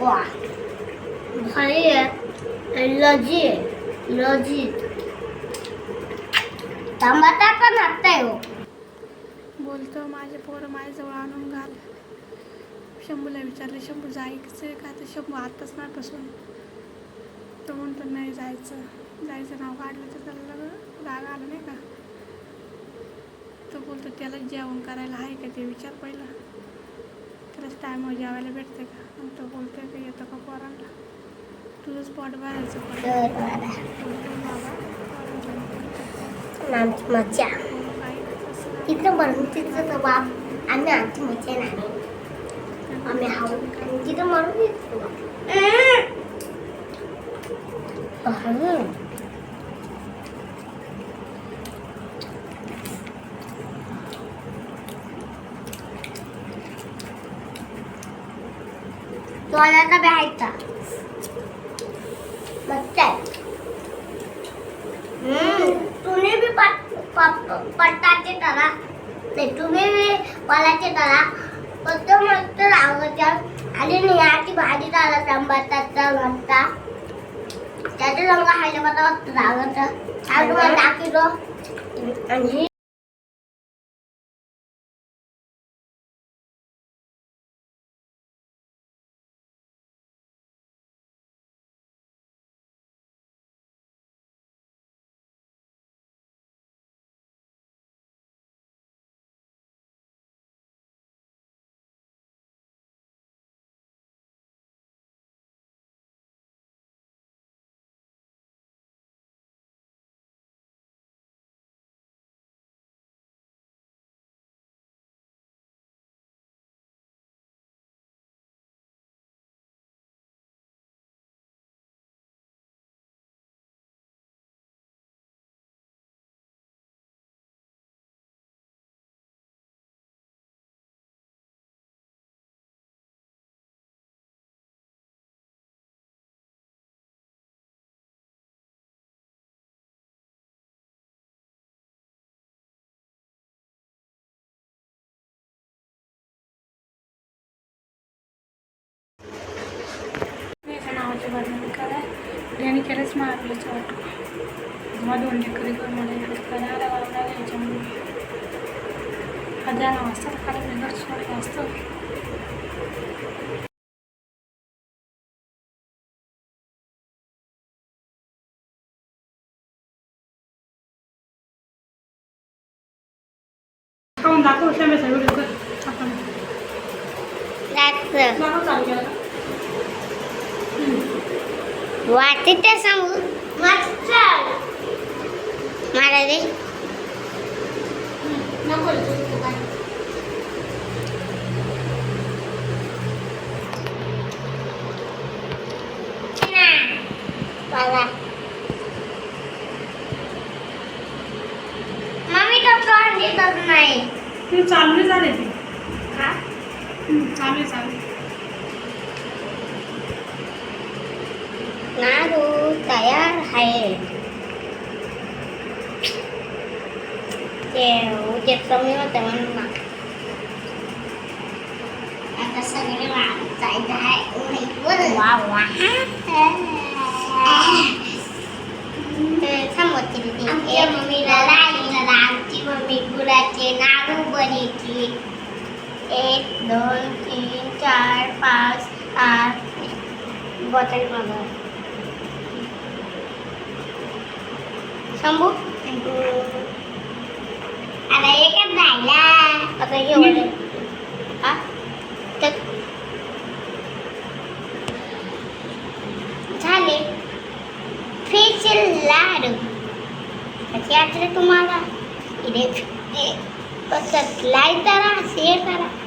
वा पण हो बोलतो माझे पोरं माझ्याजवळ आणून घाल. शंभूला विचारलं शंभू जायचं आहे का? तर शंभू आताच नाही बसून तो म्हणतो नाही जायचं. जायचं नाव काढलं तर त्याला राग आला नाही का? तो बोलतो त्याला जेवण करायला आहे का? ते विचार पहिला. त्यालाच टायमावर जेवायला भेटते का? आणि तो बोलतोय का येतो का पोरांना? तुझंच पोट भरायचं मजा. तिथं मरून तिथं तर बाप आम्ही आमची मजा नाही. आम्ही हाऊ आणि तिथं. मरून तिथं बाप. बाहेरचा बॅगचा मस्त आहे तुम्ही बी पट पट्टाचे करा नाही तुम्ही बी वालाचे करा फक्त मस्त लागत आणि निहाची भाजी झाला संबारचा घंटा त्याचे रंग खायला मला मस्त लागत आणि तुम्हाला दाखवतो. आणि याने केलंच मारलं वाटतं. जेव्हा दोन लेकरी करून मला इकडे करायला वावरा याच्यामध्ये हजार वाजता कारण मी घर सोडलं असतं. दाखव व्हिडिओ कर आपण दाखव. चालू केला? वाटते सांगू मस्त मला रे मम्मी तो तोंड दिसत नाही ते चालू झाले ते. का चालू चालू नारू तयार आहे ते उजेड कमी होतं म्हणून ना आता सगळे जायचं आहे वा वा सांगते आमच्या मम्मीला राहिला आमची मम्मी गुळाचे नारू बनवते एक दोन तीन चार पाच आठ बॉटल मागव शंभू आता एकच राहिला. आता हे हा? तर झाले. फेशियल लाडू. कसे वाटले तुम्हाला. इथे लाईक करा शेअर करू